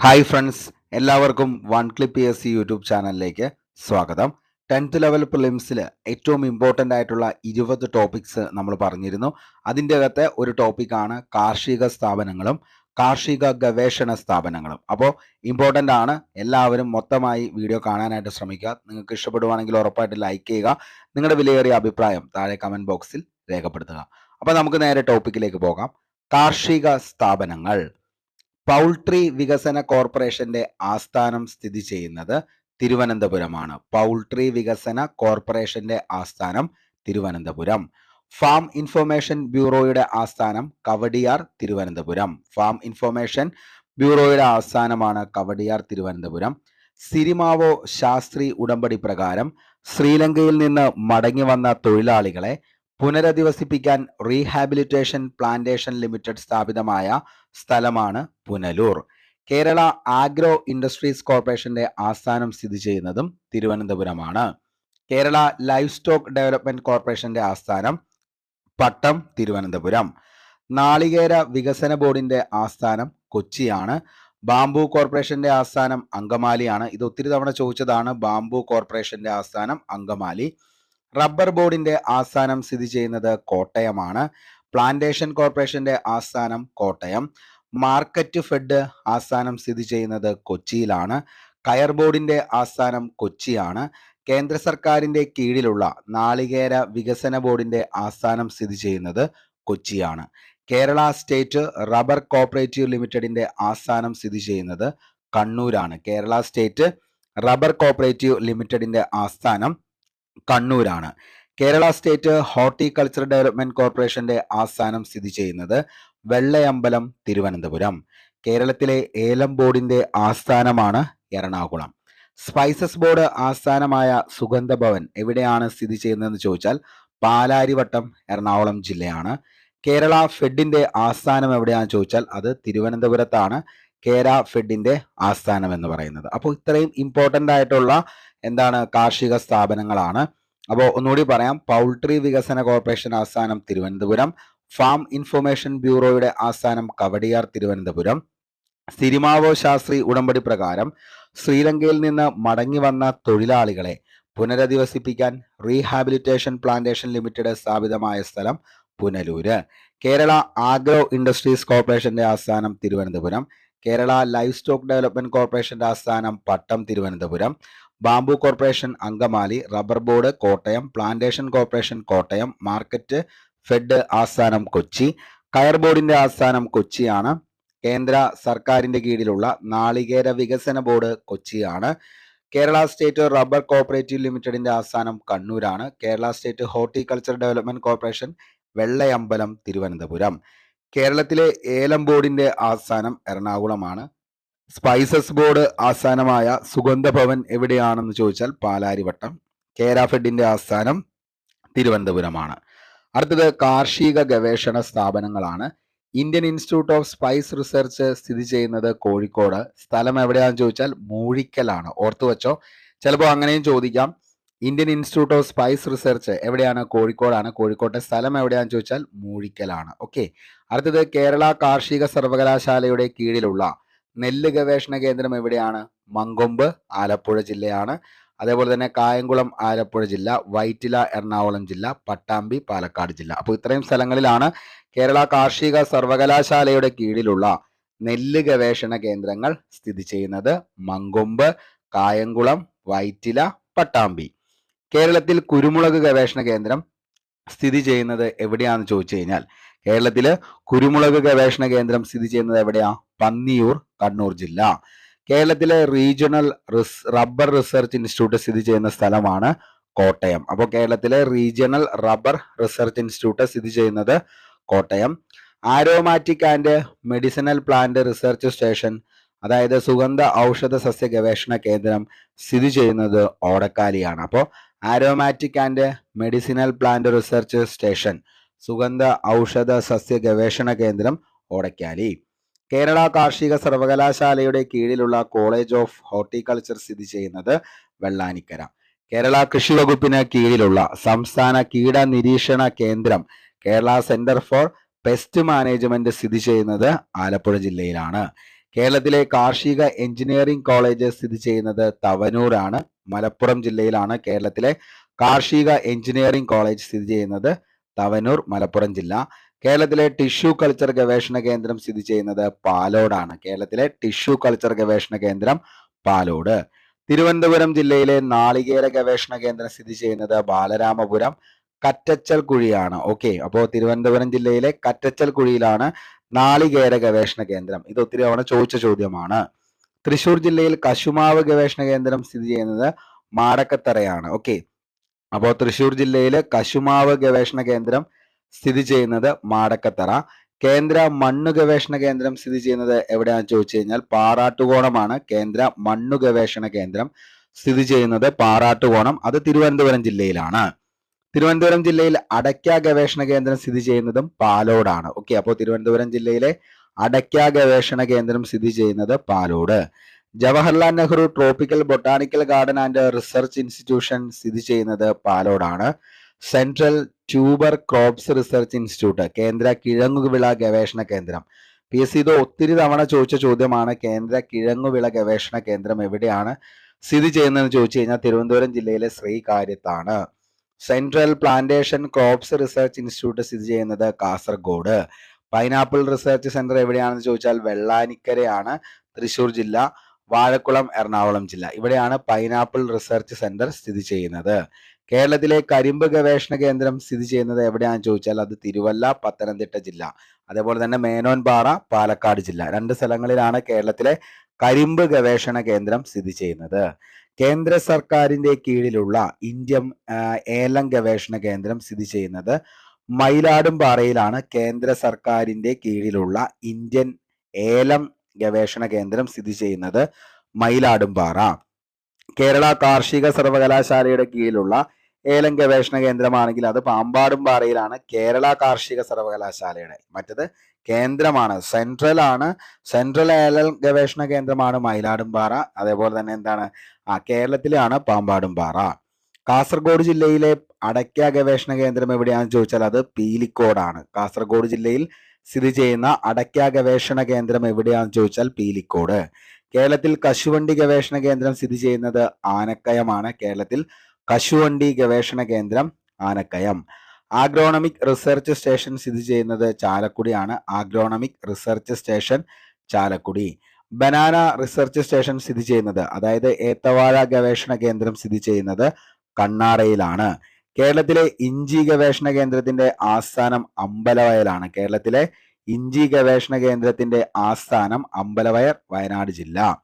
Hi friends എല്ലാവർക്കും one clip S C YouTube ചാനലിലേക്ക് സ്വാഗതം. ടെൻത്ത് ലെവൽ പ്രിലിംസിൽ ഏറ്റവും ഇമ്പോർട്ടന്റ് ആയിട്ടുള്ള ഇരുപത് ടോപ്പിക്സ് നമ്മൾ പറഞ്ഞിരുന്നു. അതിന്റെ അകത്തെ ഒരു ടോപ്പിക്കാണ് കാർഷിക സ്ഥാപനങ്ങളും കാർഷിക ഗവേഷണ സ്ഥാപനങ്ങളും. അപ്പോൾ ഇമ്പോർട്ടന്റ് ആണ്. എല്ലാവരും മൊത്തമായി വീഡിയോ കാണാനായിട്ട് ശ്രമിക്കുക. നിങ്ങൾക്ക് ഇഷ്ടപ്പെടുവാണെങ്കിൽ ഉറപ്പായിട്ട് ലൈക്ക് ചെയ്യുക. നിങ്ങളുടെ വിലയേറിയ അഭിപ്രായം താഴെ കമന്റ് ബോക്സിൽ രേഖപ്പെടുത്തുക. അപ്പോൾ നമുക്ക് നേരെ ടോപ്പിക്കിലേക്ക് പോകാം. കാർഷിക സ്ഥാപനങ്ങൾ. പൗൾട്രി വികസന കോർപ്പറേഷന്റെ ആസ്ഥാനം സ്ഥിതി ചെയ്യുന്നത് തിരുവനന്തപുരമാണ്. പൗൾട്രി വികസന കോർപ്പറേഷന്റെ ആസ്ഥാനം തിരുവനന്തപുരം. ഫാം ഇൻഫർമേഷൻ ബ്യൂറോയുടെ ആസ്ഥാനം കവടിയാർ തിരുവനന്തപുരം. ഫാം ഇൻഫർമേഷൻ ബ്യൂറോയുടെ ആസ്ഥാനമാണ് കവടിയാർ തിരുവനന്തപുരം. സിരിമാവോ ശാസ്ത്രി ഉടമ്പടി പ്രകാരം ശ്രീലങ്കയിൽ നിന്ന് മടങ്ങി വന്ന തൊഴിലാളികളെ പുനരധിവസിപ്പിക്കാൻ റീഹാബിലിറ്റേഷൻ പ്ലാന്റേഷൻ ലിമിറ്റഡ് സ്ഥാപിതമായ സ്ഥലമാണ് പുനലൂർ. കേരള ആഗ്രോ ഇൻഡസ്ട്രീസ് കോർപ്പറേഷന്റെ ആസ്ഥാനം സ്ഥിതി ചെയ്യുന്നതും തിരുവനന്തപുരമാണ്. കേരള ലൈഫ് സ്റ്റോക്ക് ഡെവലപ്മെന്റ് കോർപ്പറേഷന്റെ ആസ്ഥാനം പട്ടം തിരുവനന്തപുരം. നാളികേര വികസന ബോർഡിന്റെ ആസ്ഥാനം കൊച്ചിയാണ്. ബാംബു കോർപ്പറേഷന്റെ ആസ്ഥാനം അങ്കമാലിയാണ്. ഇത് ഒത്തിരി തവണ ചോദിച്ചതാണ്. ബാംബു കോർപ്പറേഷന്റെ ആസ്ഥാനം അങ്കമാലി. റബ്ബർ ബോർഡിന്റെ ആസ്ഥാനം സ്ഥിതി ചെയ്യുന്നത് കോട്ടയമാണ്. പ്ലാന്റേഷൻ കോർപ്പറേഷന്റെ ആസ്ഥാനം കോട്ടയം. മാർക്കറ്റ് ഫെഡ് ആസ്ഥാനം സ്ഥിതി ചെയ്യുന്നത് കൊച്ചിയിലാണ്. കയർ ബോർഡിന്റെ ആസ്ഥാനം കൊച്ചിയാണ്. കേന്ദ്ര സർക്കാരിന്റെ കീഴിലുള്ള നാളികേര വികസന ബോർഡിന്റെ ആസ്ഥാനം സ്ഥിതി ചെയ്യുന്നത് കൊച്ചിയാണ്. കേരള സ്റ്റേറ്റ് റബ്ബർ കോപ്പറേറ്റീവ് ലിമിറ്റഡിന്റെ ആസ്ഥാനം സ്ഥിതി ചെയ്യുന്നത് കണ്ണൂരാണ്. കേരള സ്റ്റേറ്റ് റബ്ബർ കോപ്പറേറ്റീവ് ലിമിറ്റഡിന്റെ ആസ്ഥാനം കണ്ണൂരാണ്. കേരള സ്റ്റേറ്റ് ഹോർട്ടിക്കൾച്ചർ ഡെവലപ്മെന്റ് കോർപ്പറേഷന്റെ ആസ്ഥാനം സ്ഥിതി ചെയ്യുന്നത് വെള്ളയമ്പലം തിരുവനന്തപുരം. കേരളത്തിലെ ഏലം ബോർഡിന്റെ ആസ്ഥാനമാണ് എറണാകുളം. സ്പൈസസ് ബോർഡ് ആസ്ഥാനമായ സുഗന്ധഭവൻ എവിടെയാണ് സ്ഥിതി ചെയ്യുന്നതെന്ന് ചോദിച്ചാൽ പാലാരിവട്ടം എറണാകുളം ജില്ലയാണ്. കേരള ഫെഡിന്റെ ആസ്ഥാനം എവിടെയാണെന്ന് ചോദിച്ചാൽ അത് തിരുവനന്തപുരത്താണ്. കേര ഫെഡിന്റെ ആസ്ഥാനം എന്ന് പറയുന്നത്. അപ്പോൾ ഇത്രയും ഇമ്പോർട്ടന്റ് ആയിട്ടുള്ള എന്താണ് കാർഷിക സ്ഥാപനങ്ങളാണ്. അപ്പോൾ ഒന്നുകൂടി പറയാം. പൗൾട്രി വികസന കോർപ്പറേഷൻ ആസ്ഥാനം തിരുവനന്തപുരം. ഫാം ഇൻഫർമേഷൻ ബ്യൂറോയുടെ ആസ്ഥാനം കവടിയാർ തിരുവനന്തപുരം. സിരിമാവോ ശാസ്ത്രി ഉടമ്പടി പ്രകാരം ശ്രീലങ്കയിൽ നിന്ന് മടങ്ങി വന്ന തൊഴിലാളികളെ പുനരധിവസിപ്പിക്കാൻ റീഹാബിലിറ്റേഷൻ പ്ലാന്റേഷൻ ലിമിറ്റഡ് സ്ഥാപിതമായ സ്ഥലം പുനലൂര്. കേരള ആഗ്രോ ഇൻഡസ്ട്രീസ് കോർപ്പറേഷന്റെ ആസ്ഥാനം Thiruvananthapuram. Kerala livestock development കോർപ്പറേഷന്റെ ആസ്ഥാനം Pattom Thiruvananthapuram. Bamboo corporation Angamaly rubber board Kottayam plantation corporation Kottayam market fed ആസ്ഥാനം കൊച്ചി. കയർ ബോർഡിന്റെ ആസ്ഥാനം കൊച്ചിയാണ്. കേന്ദ്ര സർക്കാരിന്റെ കീഴിലുള്ള നാളികേര വികസന ബോർഡ് കൊച്ചിയാണ്. കേരള സ്റ്റേറ്റ് റബ്ബർ കോപ്പറേറ്റീവ് ലിമിറ്റഡിന്റെ ആസ്ഥാനം കണ്ണൂരാണ്. Kerala state horticulture development corporation Vellayambalam Thiruvananthapuram. കേരളത്തിലെ ഏലം ബോർഡിന്റെ ആസ്ഥാനം എറണാകുളമാണ്. സ്പൈസസ് ബോർഡ് ആസ്ഥാനമായ സുഗന്ധഭവൻ എവിടെയാണെന്ന് ചോദിച്ചാൽ പാലാരിവട്ടം. കേരാഫെഡിന്റെ ആസ്ഥാനം തിരുവനന്തപുരമാണ്. അടുത്തത് കാർഷിക ഗവേഷണ സ്ഥാപനങ്ങളാണ്. Indian institute of spice research സ്ഥിതി ചെയ്യുന്നത് കോഴിക്കോട്. സ്ഥലം എവിടെയാണെന്ന് ചോദിച്ചാൽ മൂഴിക്കലാണ്. ഓർത്തു വെച്ചോ? ചിലപ്പോൾ അങ്ങനെയും ചോദിക്കാം. Indian institute of spice research എവിടെയാണ്? കോഴിക്കോടാണ്. കോഴിക്കോട്ടെ സ്ഥലം എവിടെയാണെന്ന് ചോദിച്ചാൽ മൂഴിക്കലാണ്. ഓക്കെ അടുത്തത് കേരള കാർഷിക സർവകലാശാലയുടെ കീഴിലുള്ള നെല്ല് ഗവേഷണ കേന്ദ്രം എവിടെയാണ്? മങ്കൊമ്പ് ആലപ്പുഴ ജില്ലയാണ്. അതേപോലെ തന്നെ കായംകുളം ആലപ്പുഴ ജില്ല വൈറ്റില എറണാകുളം ജില്ല പട്ടാമ്പി പാലക്കാട് ജില്ല. അപ്പോൾ ഇത്രയും സ്ഥലങ്ങളിലാണ് കേരള കാർഷിക സർവകലാശാലയുടെ കീഴിലുള്ള നെല്ല് ഗവേഷണ കേന്ദ്രങ്ങൾ സ്ഥിതി ചെയ്യുന്നത്. മങ്കൊമ്പ് കായംകുളം വൈറ്റില പട്ടാമ്പി. കേരളത്തിൽ കുരുമുളക് ഗവേഷണ കേന്ദ്രം സ്ഥിതി ചെയ്യുന്നത് എവിടെയാണെന്ന് ചോദിച്ചു കഴിഞ്ഞാൽ കേരളത്തിൽ കുരുമുളക് ഗവേഷണ കേന്ദ്രം സ്ഥിതി ചെയ്യുന്നത് എവിടെയാ? പന്നിയൂർ കണ്ണൂർ ജില്ല. കേരളത്തിലെ റീജിയണൽ റബ്ബർ റിസർച്ച് ഇൻസ്റ്റിറ്റ്യൂട്ട് സ്ഥിതി ചെയ്യുന്ന സ്ഥലമാണ് കോട്ടയം. അപ്പോൾ കേരളത്തിലെ റീജിയണൽ റബ്ബർ റിസർച്ച് ഇൻസ്റ്റിറ്റ്യൂട്ട് സ്ഥിതി ചെയ്യുന്നത് Kottayam. Aromatic and medicinal plant research station അതായത് സുഗന്ധ ഔഷധ സസ്യ ഗവേഷണ കേന്ദ്രം സ്ഥിതി ചെയ്യുന്നത് ഓടക്കാലിയാണ്. അപ്പോൾ aromatic and medicinal plant research station സുഗന്ധ ഔഷധ സസ്യ ഗവേഷണ കേന്ദ്രം ഓടക്കാലി കേരള കാർഷിക സർവകലാശാലയുടെ കീഴിലുള്ള കോളേജ് ഓഫ് ഹോർട്ടിക്കൾച്ചർ സ്ഥിതി ചെയ്യുന്നത് വെള്ളാനിക്കര. കേരള കൃഷി വകുപ്പിന് കീഴിലുള്ള സംസ്ഥാന കീട നിരീക്ഷണ കേന്ദ്രം Kerala centre for pest management സ്ഥിതി ചെയ്യുന്നത് ആലപ്പുഴ ജില്ലയിലാണ്. കേരളത്തിലെ കാർഷിക എഞ്ചിനീയറിംഗ് കോളേജ് സ്ഥിതി ചെയ്യുന്നത് തവനൂരാണ്. മലപ്പുറം ജില്ലയിലാണ് കേരളത്തിലെ കാർഷിക എഞ്ചിനീയറിംഗ് കോളേജ് സ്ഥിതി ചെയ്യുന്നത് തവനൂർ മലപ്പുറം ജില്ല. കേരളത്തിലെ ടിഷ്യൂ കൾച്ചർ ഗവേഷണ കേന്ദ്രം സ്ഥിതി ചെയ്യുന്നത് പാലോടാണ്. കേരളത്തിലെ ടിഷ്യൂ കൾച്ചർ ഗവേഷണ കേന്ദ്രം പാലോട്. തിരുവനന്തപുരം ജില്ലയിലെ നാളികേര ഗവേഷണ കേന്ദ്രം സ്ഥിതി ചെയ്യുന്നത് ബാലരാമപുരം കറ്റച്ചൽ കുഴിയാണ്. ഓക്കെ അപ്പോൾ തിരുവനന്തപുരം ജില്ലയിലെ കറ്റച്ചൽ കുഴിയിലാണ് നാളികേര ഗവേഷണ കേന്ദ്രം. ഇത് ഒത്തിരി തവണ ചോദിച്ച ചോദ്യമാണ്. തൃശൂർ ജില്ലയിൽ കശുമാവ് ഗവേഷണ കേന്ദ്രം സ്ഥിതി ചെയ്യുന്നത് മാടക്കത്തറയാണ്. ഓക്കെ. അപ്പോൾ തൃശൂർ ജില്ലയിൽ കശുമാവ് ഗവേഷണ കേന്ദ്രം സ്ഥിതി ചെയ്യുന്നത് മാടക്കത്തറ. കേന്ദ്ര മണ്ണു ഗവേഷണ കേന്ദ്രം സ്ഥിതി ചെയ്യുന്നത് എവിടെയാണെന്ന് ചോദിച്ചു കഴിഞ്ഞാൽ പാറാട്ടുകോണമാണ്. കേന്ദ്ര മണ്ണു ഗവേഷണ കേന്ദ്രം സ്ഥിതി ചെയ്യുന്നത് പാറാട്ടുകോണം. അത് തിരുവനന്തപുരം ജില്ലയിലാണ്. തിരുവനന്തപുരം ജില്ലയിൽ അടയ്ക്ക ഗവേഷണ കേന്ദ്രം സ്ഥിതി ചെയ്യുന്നതും പാലോടാണ്. ഓക്കെ അപ്പോൾ തിരുവനന്തപുരം ജില്ലയിലെ അടയ്ക്ക ഗവേഷണ കേന്ദ്രം സ്ഥിതി ചെയ്യുന്നത് Palode. Jawaharlal Nehru tropical botanical garden and research institution സ്ഥിതി ചെയ്യുന്നത് പാലോടാണ്. Central tuber crops research institute കേന്ദ്ര കിഴങ്ങുവിള ഗവേഷണ കേന്ദ്രം. പി എസ് സി ഇത് ഒത്തിരി തവണ ചോദിച്ച ചോദ്യമാണ് കേന്ദ്ര കിഴങ്ങുവിള ഗവേഷണ കേന്ദ്രം എവിടെയാണ് സ്ഥിതി ചെയ്യുന്നതെന്ന് ചോദിച്ചു കഴിഞ്ഞാൽ തിരുവനന്തപുരം ജില്ലയിലെ ശ്രീകാര്യത്താണ്. Central plantation crops research institute സ്ഥിതി ചെയ്യുന്നത് കാസർഗോഡ്. പൈനാപ്പിൾ റിസർച്ച് സെന്റർ എവിടെയാണെന്ന് ചോദിച്ചാൽ വെള്ളാനിക്കരയാണ് തൃശൂർ ജില്ല വാഴക്കുളം എറണാകുളം ജില്ല. ഇവിടെയാണ് പൈനാപ്പിൾ റിസർച്ച് സെന്റർ സ്ഥിതി ചെയ്യുന്നത്. കേരളത്തിലെ കരിമ്പ് ഗവേഷണ കേന്ദ്രം സ്ഥിതി ചെയ്യുന്നത് എവിടെയാണെന്ന് ചോദിച്ചാൽ അത് തിരുവല്ല പത്തനംതിട്ട ജില്ല. അതേപോലെ തന്നെ മേനോൻപാറ പാലക്കാട് ജില്ല. രണ്ട് സ്ഥലങ്ങളിലാണ് കേരളത്തിലെ കരിമ്പ് ഗവേഷണ കേന്ദ്രം സ്ഥിതി ചെയ്യുന്നത്. കേന്ദ്ര സർക്കാരിന്റെ കീഴിലുള്ള ഇന്ത്യൻ ഏലം ഗവേഷണ കേന്ദ്രം സ്ഥിതി ചെയ്യുന്നത് മയിലാടുംപാറയിലാണ് കേന്ദ്ര സർക്കാരിന്റെ കീഴിലുള്ള ഇന്ത്യൻ ഏലം ഗവേഷണ കേന്ദ്രം സ്ഥിതി ചെയ്യുന്നത് മയിലാടുംപാറ. കേരള കാർഷിക സർവകലാശാലയുടെ കീഴിലുള്ള ഏലം ഗവേഷണ കേന്ദ്രമാണെങ്കിൽ അത് പാമ്പാടും പാറയിലാണ് കേരള കാർഷിക സർവകലാശാലയുടെ മറ്റത് കേന്ദ്രമാണ്. സെൻട്രൽ ആണ് സെൻട്രൽ ഏലം ഗവേഷണ കേന്ദ്രമാണ് മയിലാടുംപാറ. അതേപോലെ തന്നെ എന്താണ്? ആ കേരളത്തിലാണ് പാമ്പാടും പാറ കാസർഗോഡ് ജില്ലയിലെ അടയ്ക്ക ഗവേഷണ കേന്ദ്രം എവിടെയാണെന്ന് ചോദിച്ചാൽ അത് പീലിക്കോടാണ്. കാസർഗോഡ് ജില്ലയിൽ സ്ഥിതി ചെയ്യുന്ന അടയ്ക്ക ഗവേഷണ കേന്ദ്രം എവിടെയാണെന്ന് ചോദിച്ചാൽ പീലിക്കോട്. കേരളത്തിൽ കശുവണ്ടി ഗവേഷണ കേന്ദ്രം സ്ഥിതി ചെയ്യുന്നത് ആനക്കയമാണ്. കേരളത്തിൽ കശുവണ്ടി ഗവേഷണ കേന്ദ്രം ആനക്കയം. ആഗ്രോണമിക് റിസർച്ച് സ്റ്റേഷൻ സ്ഥിതി ചെയ്യുന്നത് ചാലക്കുടിയാണ്. Agronomic research station Chalakudy. Banana research station സ്ഥിതി ചെയ്യുന്നത് അതായത് ഏത്തവാഴ ഗവേഷണ കേന്ദ്രം സ്ഥിതി ചെയ്യുന്നത് കണ്ണാറയിലാണ്. കേരളത്തിലെ ഇഞ്ചി ഗവേഷണ കേന്ദ്രത്തിന്റെ ആസ്ഥാനം അമ്പലവയലാണ്. കേരളത്തിലെ ഇഞ്ചി ഗവേഷണ കേന്ദ്രത്തിന്റെ ആസ്ഥാനം അമ്പലവയർ വയനാട് ജില്ല.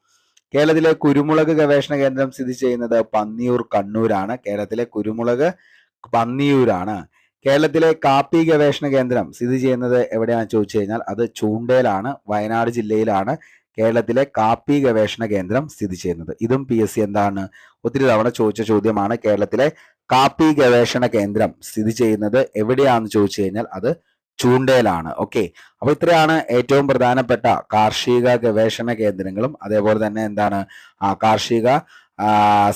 കേരളത്തിലെ കുരുമുളക് ഗവേഷണ കേന്ദ്രം സ്ഥിതി ചെയ്യുന്നത് പന്നിയൂർ കണ്ണൂരാണ്. കേരളത്തിലെ കുരുമുളക് പന്നിയൂരാണ്. കേരളത്തിലെ കാപ്പി ഗവേഷണ കേന്ദ്രം സ്ഥിതി ചെയ്യുന്നത് എവിടെയാണെന്ന് ചോദിച്ചു കഴിഞ്ഞാൽ അത് ചൂണ്ടയിലാണ് വയനാട് ജില്ലയിലാണ് കേരളത്തിലെ കാപ്പി ഗവേഷണ കേന്ദ്രം സ്ഥിതി ചെയ്യുന്നത്. ഇതും പി എസ് സി എന്താണ്? ഒത്തിരി തവണ ചോദിച്ച ചോദ്യമാണ് കേരളത്തിലെ കാപ്പി ഗവേഷണ കേന്ദ്രം സ്ഥിതി ചെയ്യുന്നത് എവിടെയാണെന്ന് ചോദിച്ചു കഴിഞ്ഞാൽ അത് ചൂണ്ടയിലാണ്. ഓക്കെ അപ്പൊ ഇത്രയാണ് ഏറ്റവും പ്രധാനപ്പെട്ട കാർഷിക ഗവേഷണ കേന്ദ്രങ്ങളും. അതേപോലെ തന്നെ എന്താണ് കാർഷിക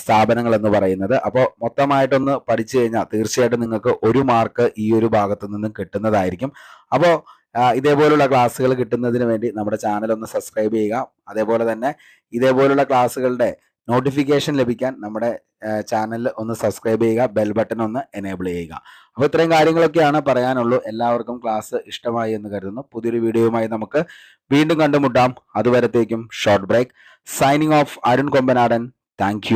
സ്ഥാപനങ്ങൾ എന്ന് പറയുന്നത്. അപ്പോൾ മൊത്തമായിട്ടൊന്ന് പഠിച്ചു കഴിഞ്ഞാൽ തീർച്ചയായിട്ടും നിങ്ങൾക്ക് ഒരു മാർക്ക് ഈ ഒരു ഭാഗത്തു നിന്നും കിട്ടുന്നതായിരിക്കും. അപ്പോൾ ഇതേപോലുള്ള ക്ലാസ്സുകൾ കിട്ടുന്നതിന് വേണ്ടി നമ്മുടെ ചാനൽ ഒന്ന് സബ്സ്ക്രൈബ് ചെയ്യുക. അതേപോലെ തന്നെ ഇതേപോലുള്ള ക്ലാസ്സുകളുടെ നോട്ടിഫിക്കേഷൻ ലഭിക്കാൻ നമ്മുടെ ചാനൽ ഒന്ന് സബ്സ്ക്രൈബ് ചെയ്യുക ബെൽ ബട്ടൺ ഒന്ന് എനേബിൾ ചെയ്യുക. അപ്പോൾ ഇത്രയും കാര്യങ്ങളൊക്കെയാണ് പറയാനുള്ളൂ. എല്ലാവർക്കും ക്ലാസ് ഇഷ്ടമായി എന്ന് കരുതുന്നു. പുതിയൊരു വീഡിയോയുമായി നമുക്ക് വീണ്ടും കണ്ടുമുട്ടാം. അതുവരത്തേക്കും short break signing off Arun Kombanadan thank